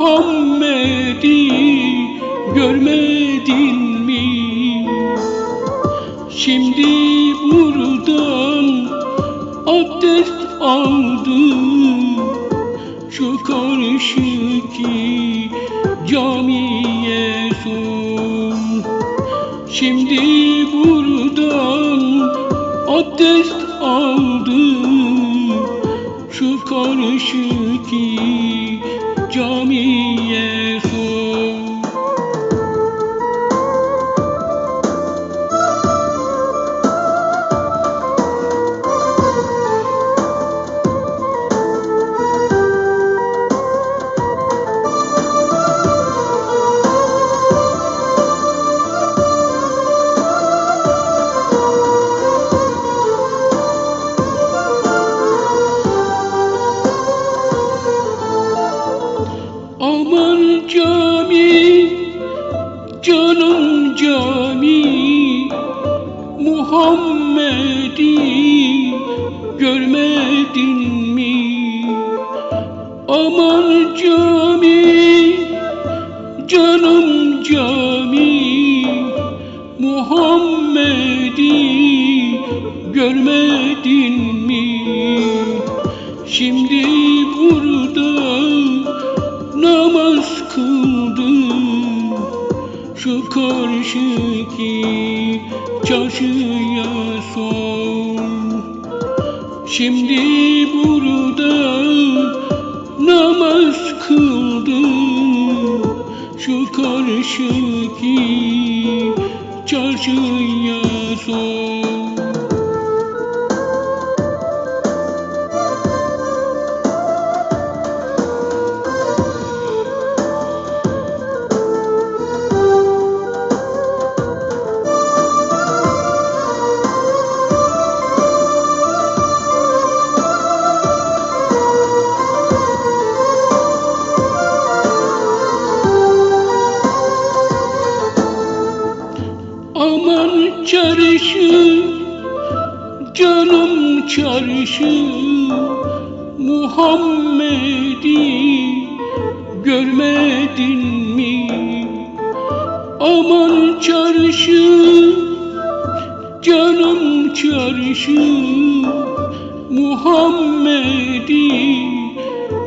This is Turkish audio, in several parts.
Muhammed'i görmedin mi? Şimdi buradan abdest aldım Şu karşıki Muhammed'i görmedin son Şimdi burada namaz kıldım Şu karşıki çarşıya son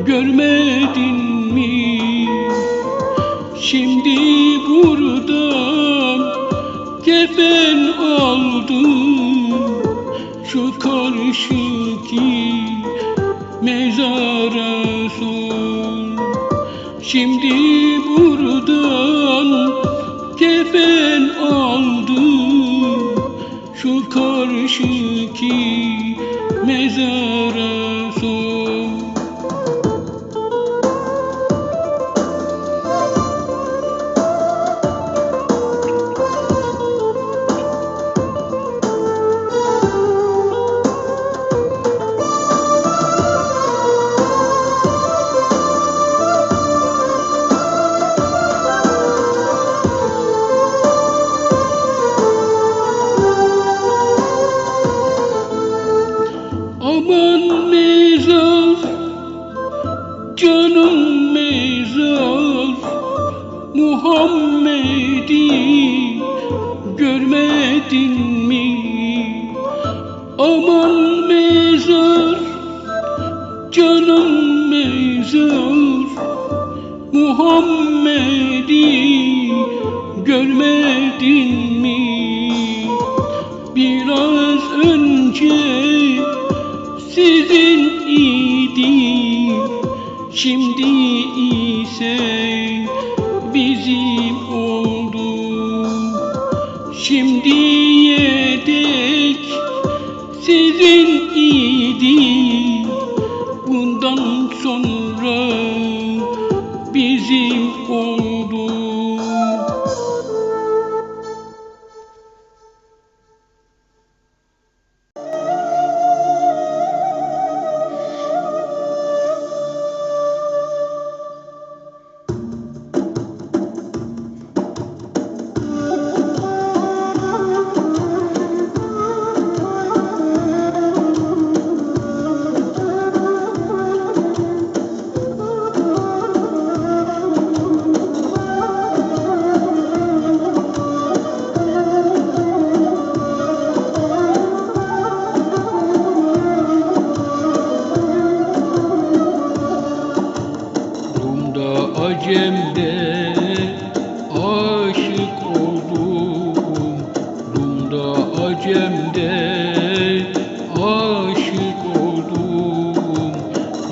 görmedin mi? Şimdi buradan kefen aldım. Şu karşıki mezara son Şimdi buradan kefen aldım. Şu karşıki mezara görmedin mi? Aman mezar,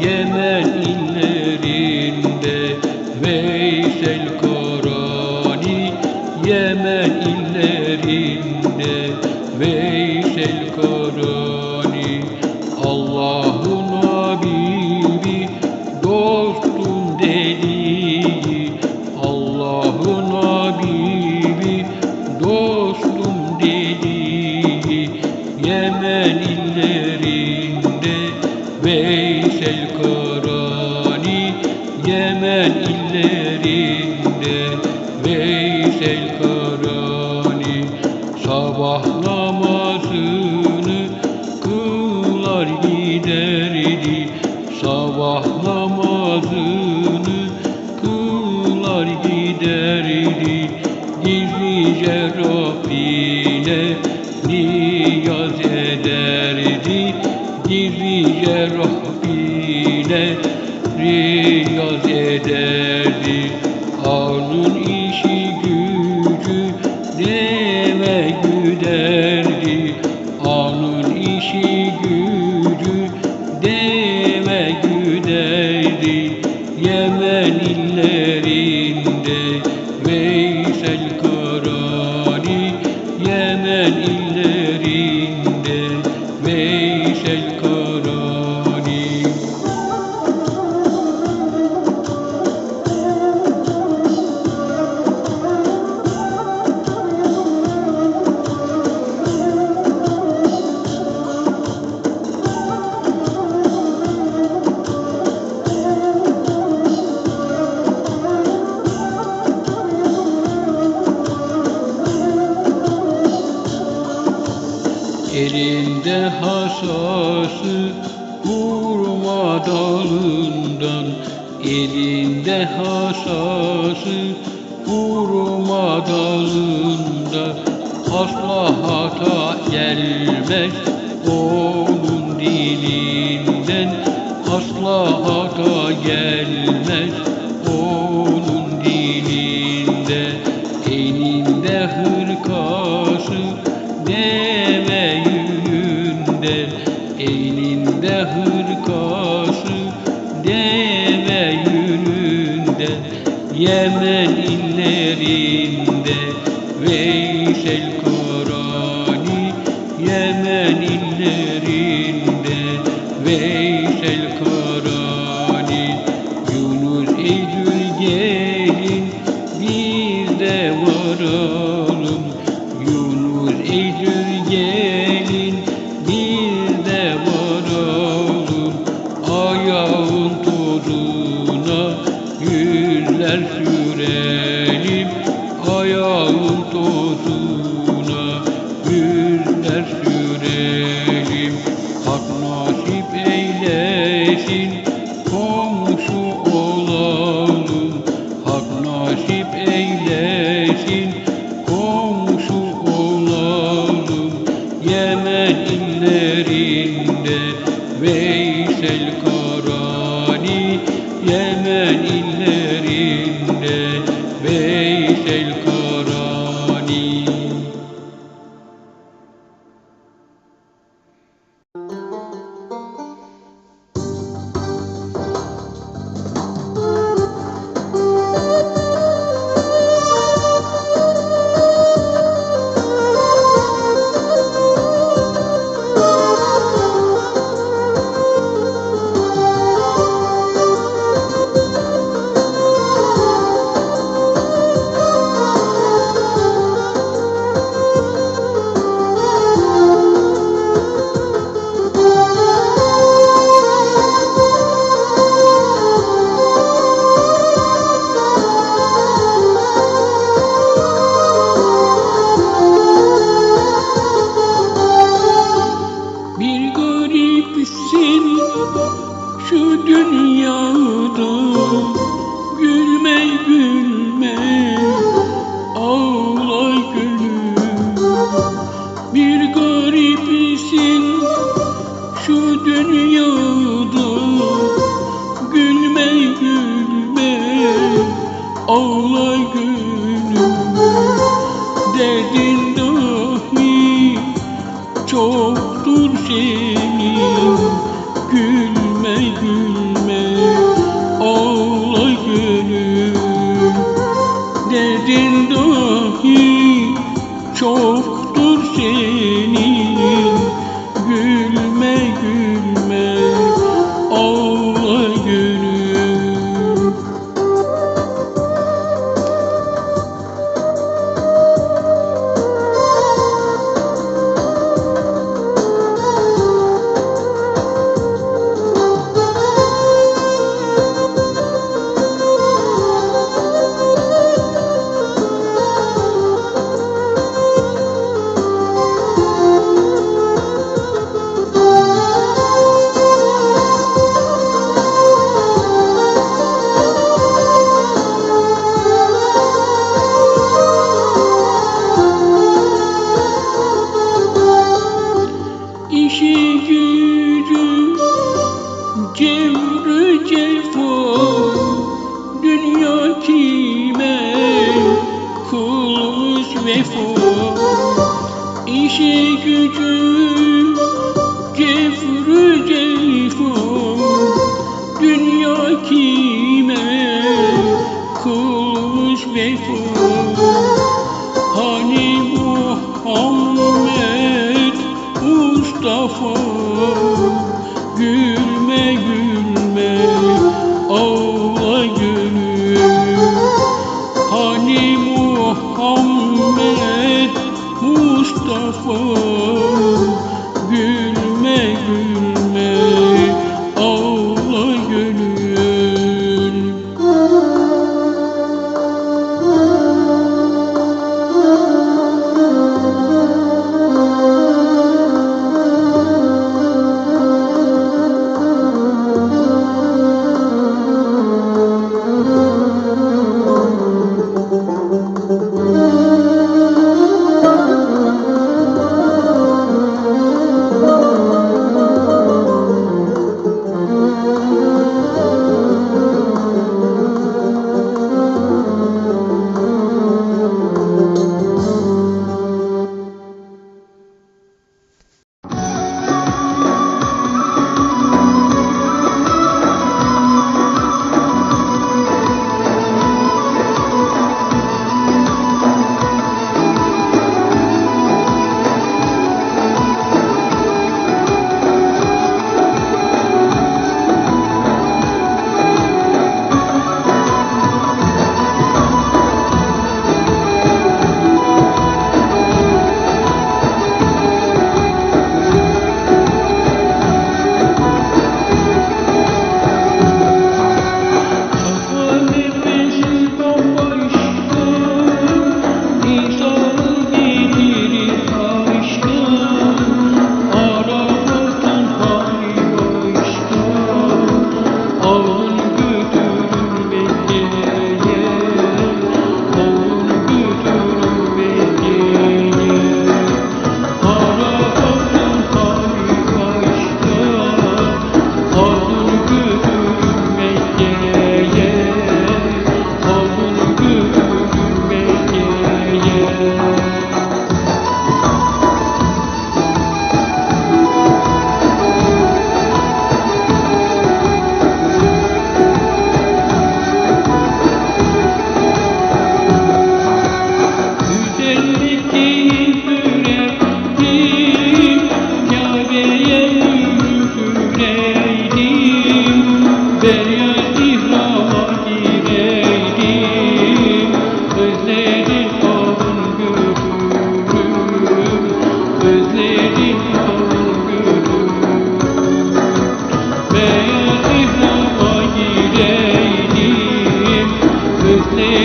Yemen illerinde Veysel Korani Yemen illerinde Veysel Korani. sen illerinde Veysel Karani sabah namazını kılar giderdi sabah namazını kılar giderdi gizlice Rabbine niyaz ederdi. Gizlice Rabbine Riyaz ederdi. Kanun işi gün Onun dilinden asla hata gelmez. tel kırık çoktur senin. Gülme gülme Oh.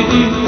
Mm-hmm.